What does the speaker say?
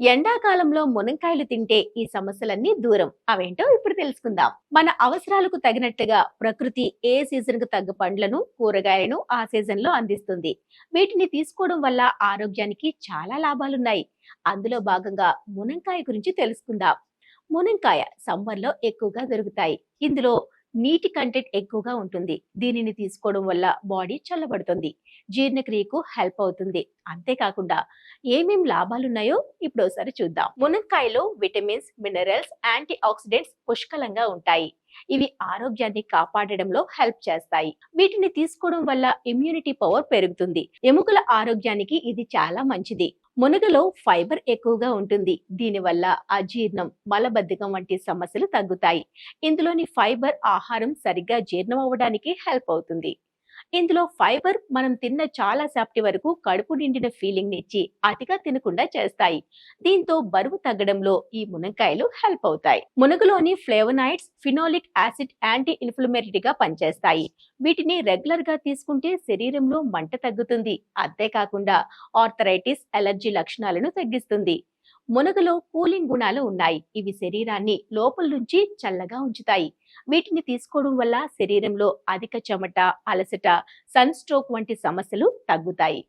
ఎండాకాలంలో మునక్కాయలు తింటే ఈ సమస్యలన్నీ దూరం. అవేంటో ఇప్పుడు తెలుసుకుందాం. మన అవసరాలకు తగినట్టుగా ప్రకృతి ఏ సీజన్కు తగ్గ పండ్లను కూరగాయలను ఆ సీజన్లో అందిస్తుంది. వీటిని తీసుకోవడం వల్ల ఆరోగ్యానికి చాలా లాభాలున్నాయి. అందులో భాగంగా మునంకాయ గురించి తెలుసుకుందాం. మునంకాయ సమ్మర్లో ఎక్కువగా దొరుకుతాయి. ఇందులో నీటి కంటెంట్ ఎక్కువగా ఉంటుంది. దీనిని తీసుకోవడం వల్ల బాడీ చల్లబడుతుంది. జీర్ణక్రియకు హెల్ప్ అవుతుంది. అంతేకాకుండా ఏమేం లాభాలున్నాయో ఇప్పుడు ఒకసారి చూద్దాం. మునక్కాయలో విటమిన్స్ మినరల్స్ యాంటీ ఆక్సిడెంట్స్ పుష్కలంగా ఉంటాయి. ఇవి ఆరోగ్యాన్ని కాపాడడంలో హెల్ప్ చేస్తాయి. వీటిని తీసుకోవడం వల్ల ఇమ్యూనిటీ పవర్ పెరుగుతుంది. ఎముకల ఆరోగ్యానికి ఇది చాలా మంచిది. మునగలో ఫైబర్ ఎక్కువగా ఉంటుంది. దీనివల్ల అజీర్ణం మలబద్ధకం వంటి సమస్యలు తగ్గుతాయి. ఇందులోని ఫైబర్ ఆహారం సరిగ్గా జీర్ణం అవ్వడానికి హెల్ప్ అవుతుంది. ఇందులో ఫైబర్ మనం తిన్న చాలా సేపటి వరకు కడుపు నిండిన ఫీలింగ్ ఇచ్చి అతిగా తినకుండా చేస్తాయి. దీంతో బరువు తగ్గడంలో ఈ మునక్కాయలు హెల్ప్ అవుతాయి. మునగలోని ఫ్లేవనాయిడ్స్ ఫినోలిక్ యాసిడ్ యాంటీ ఇన్ఫ్లమేటరీగా పనిచేస్తాయి. వీటిని రెగ్యులర్గా తీసుకుంటే శరీరంలో మంట తగ్గుతుంది. అంతేకాకుండా ఆర్థరైటిస్ అలర్జీ లక్షణాలను తగ్గిస్తుంది. మునగలో కూలింగ్ గుణాలు ఉన్నాయి. ఇవి శరీరాన్ని లోపల నుంచి చల్లగా ఉంచుతాయి. వీటిని తీసుకోవడం వల్ల శరీరంలో అధిక చెమట అలసట సన్ స్ట్రోక్ వంటి సమస్యలు తగ్గుతాయి.